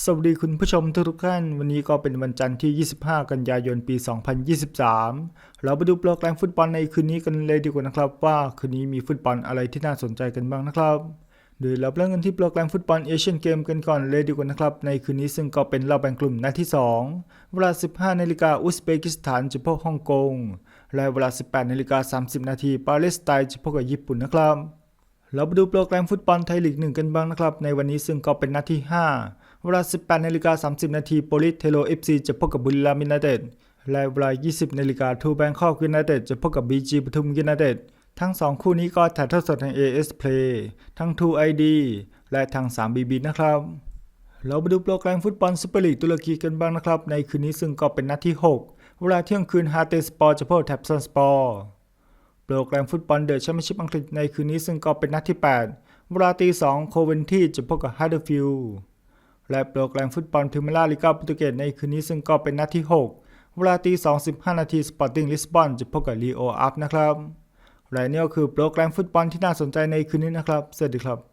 สวัสดีคุณผู้ชมทุกท่าน วันนี้ก็เป็นวันจันทร์ที่ 25 กันยายนปี 2023 เราไปดูโปรแกรมฟุตบอลในคืนนี้กันเลยดีกว่านะครับ ว่าคืนนี้มีฟุตบอลอะไรที่น่าสนใจกันบ้างนะครับโดยเราเริ่มกันที่โปรแกรมฟุตบอลเอเชียนเกมกันก่อนเลยดีกว่านะครับ ในคืนนี้ซึ่งก็เป็นรอบแบ่งกลุ่มนัดที่ 2 เวลา 15นาฬิกาอุซเบกิสถานจะพบฮ่องกงและเวลา 18นาฬิกา30 นาทีปาเลสไตน์จะพบกับญี่ปุ่นนะครับ เราไปดูโปรแกรมฟุตบอลไทยลีกหนึ่งกันบ้างนะครับ ในวันนี้ซึ่งก็เป็นนัดที่ 5 เวลา 18นาฬิกา30 นาทีโปลิสเทโลเอฟซีจะพบกับบุรีรัมย์ยูไนเต็ดและเวลา 20นาฬิกาทูแบงคอกยูไนเต็ดจะพบกับบีจีปทุมยูไนเต็ดทั้ง 2 คู่นี้ก็ถ่ายทอดสดทาง AS Play ทั้ง True ID และทาง 3BB นะครับ เราไปดูโปรแกรมฟุตบอลซูเปอร์ลีกตุรกีกันบ้างนะครับ ในคืนนี้ซึ่งก็เป็นนัดที่ 6 เวลาเที่ยงคืนฮาเตสปอร์จะพบกับแท็บซันสปอร์โปรแกรมฟุตบอลเดอะแชมเปี้ยนชิพอังกฤษในคืนนี้ซึ่งก็เป็นนัดที่ 8 เวลาตี2โคเวนที่จะพบกับฮัตเดอร์ฟิลด์ และโปรแกรมฟุตบอลพรีเมียร์ลีกาโปรตุเกสในคืนนี้ซึ่งก็เป็นนัดที่ 6 เวลาตี25นาทีสปอร์ติ้งลิสบอนจะพบกับลีโออัพนะครับ และนี่ก็คือโปรแกรมฟุตบอลที่น่าสนใจในคืนนี้นะครับ สวัสดีครับ